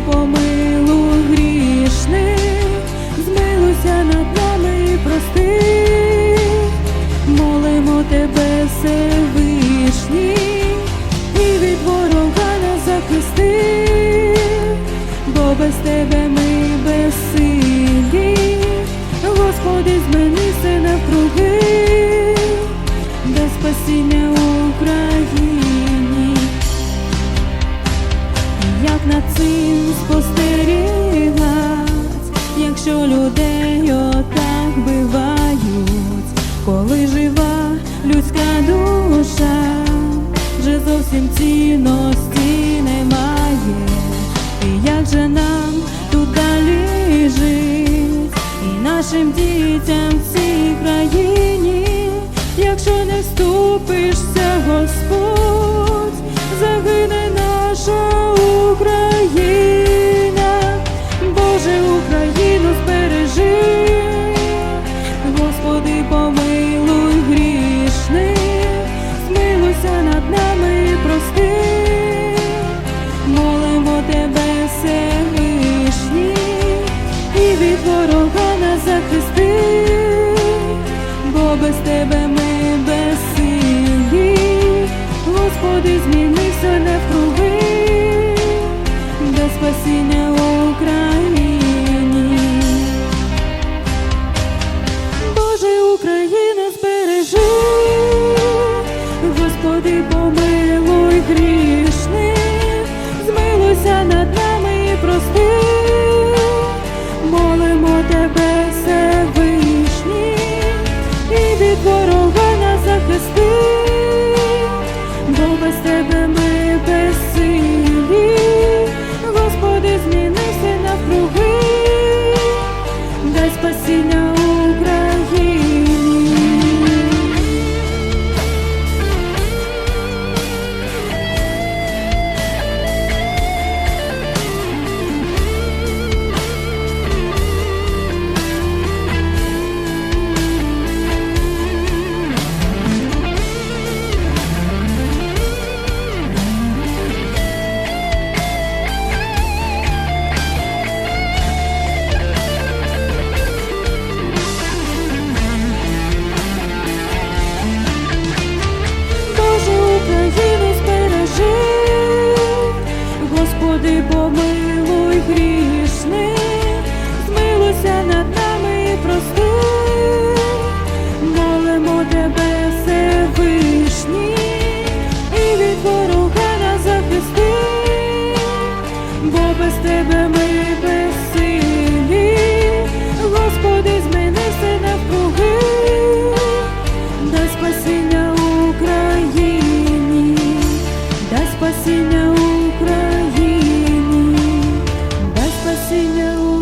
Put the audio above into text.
помилуй грішних, змилуйся над нами і прости, молимо тебе, Всевишній, і від ворога нас захисти, бо без тебе ми безсилі, Господи, змени все навкруги, дай спасіння Україні. Людей отак бивають, коли жива людська душа, вже зовсім цінності немає, і як же нам тут далі жить, і нашим дітям в цій країні, якщо не вступишся, Господь, загине наша Господи, помилуй грішних, змилуйся над нами і прости, молимо тебе, Всевишній, і від ворога нас захисти, бо без тебе ми безсилі, Господи, зміни все навкруги, бо без тебе ми безсилі, Господи, зміни все навкруги, дай спасіння Україні, дай спасіння Україні, дай спасіння Україні.